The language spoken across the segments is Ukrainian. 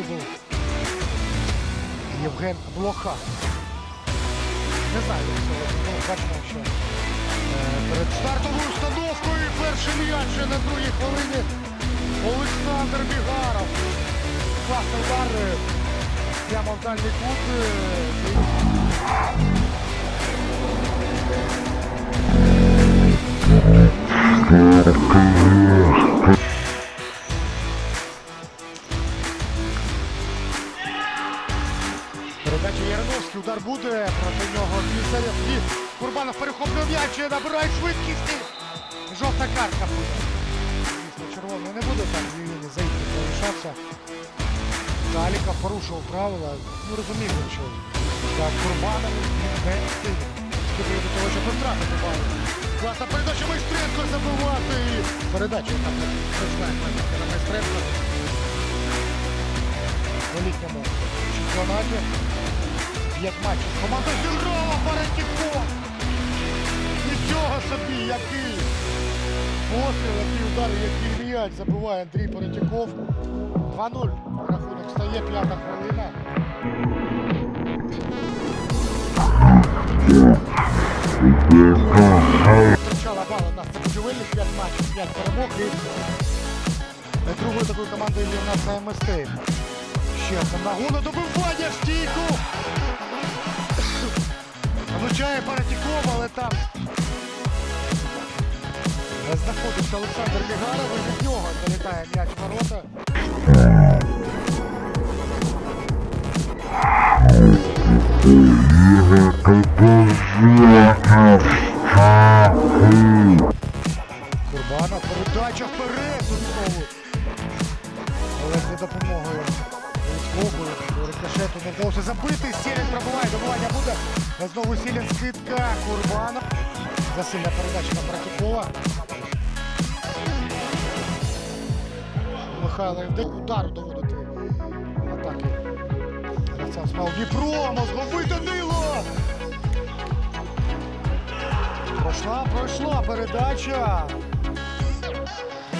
президент Євген Блоха. Не знаю, як сьогодні, ну бачимо, що е, перед стартовою установкою перший м'яч на другій хвилині Олександр Бігаров. Класний удар е, прямо в дальній кут. е, Передача Яроновський, удар буде, проти нього Пісарєв і Курбанов перехоплює м'яч, набирає швидкість. Жовта картка буде. Звісно, червоний не буде, там він заїхав залишався. Заліков порушував правила. Ну розумів, він, що так Курбанов не встиг. Встигли до того, щоб втратити бали. Класна передача Майстренко забивати. Передача там пройшла на Майстренко. Літньому чемпіонаті. П'ять матчів. Команда зіграла Паратіков. Нічого собі, який постріл, який удар, який м'яч забиває Андрій Паратіков. 2-0. Рахунок стає п'ята хвилина. Втрачала бали на Сабджувелі, 5 матчів, 5 перемог і другою такою командою є у нас АМСТ. Ще одна нагона добивання в стійку. Влучає Паратіков, але там знаходиться Олександр Мігаров від нього залітає м'яч ворота. Курбанов, передача вперед знову. Але за допомогою рикошету не вдалося забити. Сілін пробиває, добивання буде. Знову Сілін скидка. Курбанов. Засильна передача на Братюкова. Михайло йде удар доводити атаки. Гравцям смал Дніпро, мозговий Данило! Пройшла, пройшла передача.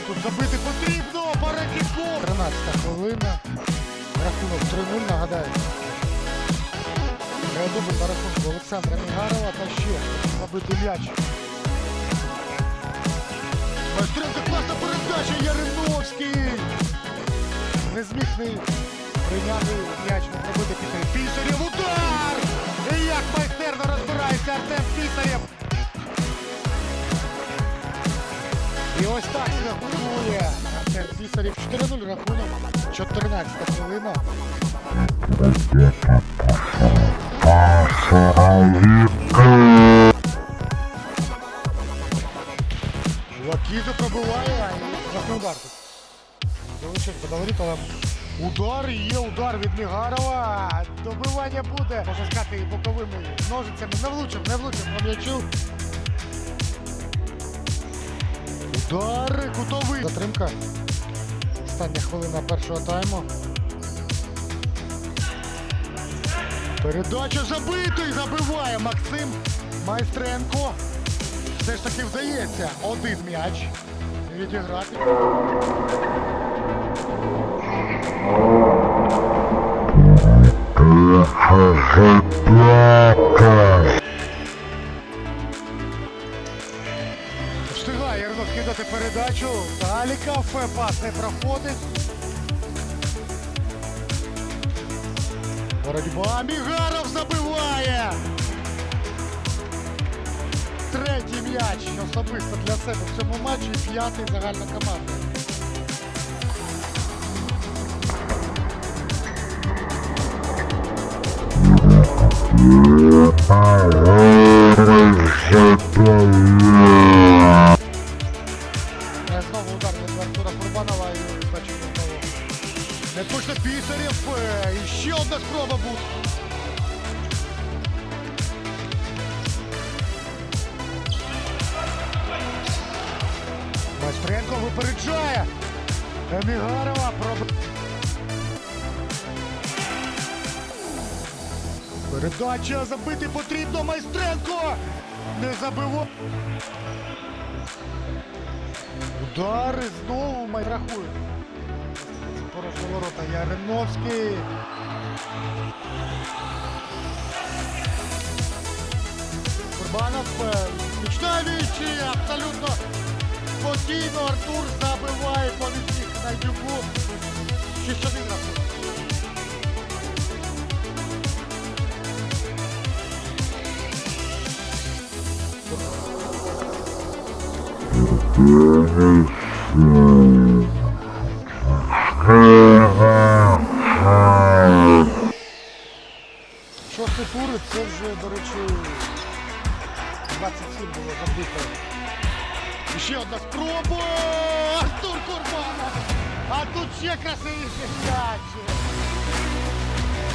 Тут забити потрібно, Паратіков. 13 хвилина. Рахунок 3-0, нагадаю. Дубль на рахунку Олександра Мігарова та ще забити м'яч. Майстренко класна передача, Яриновський. Не зміг не прийняти м'яч, не зробити після Пісарєв. Удар! І як майстерно розбирається Артем Пісарєв. І ось так рахує Артем Пісарєв. 4-0 рахунок. 14 хвилина. Лакізу пробиває жахний удар. Залишився до але удар є, удар від Мігарова. Добивання буде. Можна сказати, боковими ножицями. Не влучив, не влучив по. Удар кутовий. Затримка. Остання хвилина першого тайму. Передача забитий, забиває Максим Майстренко. Все ж таки вдається один м'яч відіграти. Передачу. Таліка пас не проходить. Боротьба Мігаров забиває. Третій м'яч особисто для себе в цьому матчі і п'ятий загальна команда. Е, Майстренко випереджає. Мігарова проб... Передача забити потрібно Майстренко. Не забиво. Удари знову май рахує. ворота Яриновський. Курбанов е, вічі, абсолютно спокійно Артур забиває помічник на дюбу. 6-1 рахунок. Шостий тур, це вже, до речі, 27 було забито. Ще одна спроба! Артур Курбанов! А тут ще красивіше м'яч!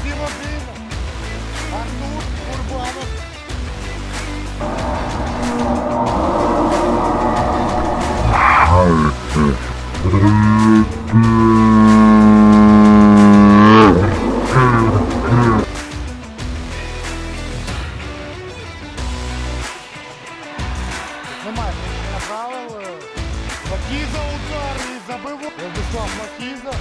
7-1. Артур Курбанов. Немає правил. Лакіза удар і забив Владислав Лакіза.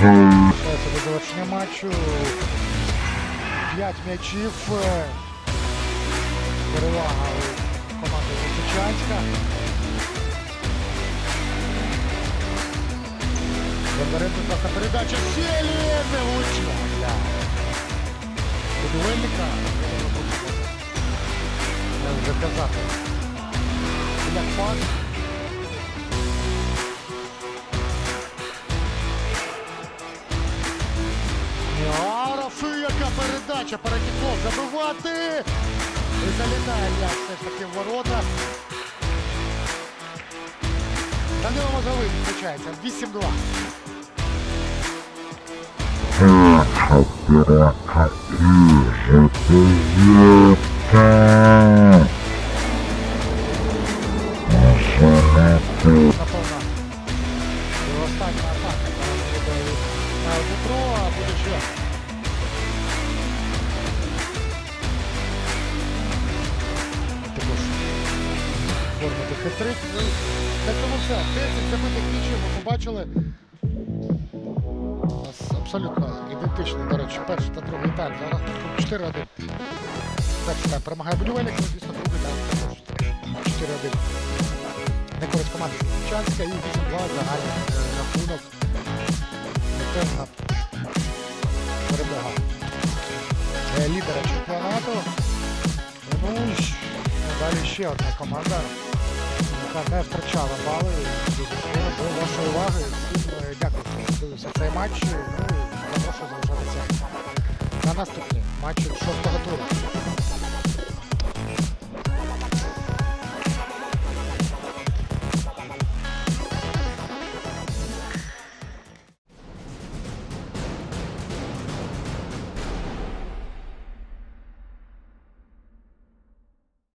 Це завершення матчу. П'ять м'ячів. Перевага команди Лисичанська. Бондаренко та передача Селі не влучна для будівельника. Можна вже казати. Як. Ніаров, і яка передача, Паракітов забивати. І залітає м'яч все ж таки в ворота. Данило Мозовий включається. 8-2. Побачили. У нас абсолютно ідентичний, до речі, перший та другий тайм. Зараз 4-1. Перший тайм перемагає будівельник, ну, звісно, другий тайм також 4-1 на користь команди Чанська і 8-2 загальний е, рахунок. Непевна перемога е, лідера чемпіонату. Ну далі ще одна команда, яка не втрачала бали. До вашої уваги. Всім е, дякую, що дивився цей матч. Ну і запрошую залишатися на наступні матчі шостого туру.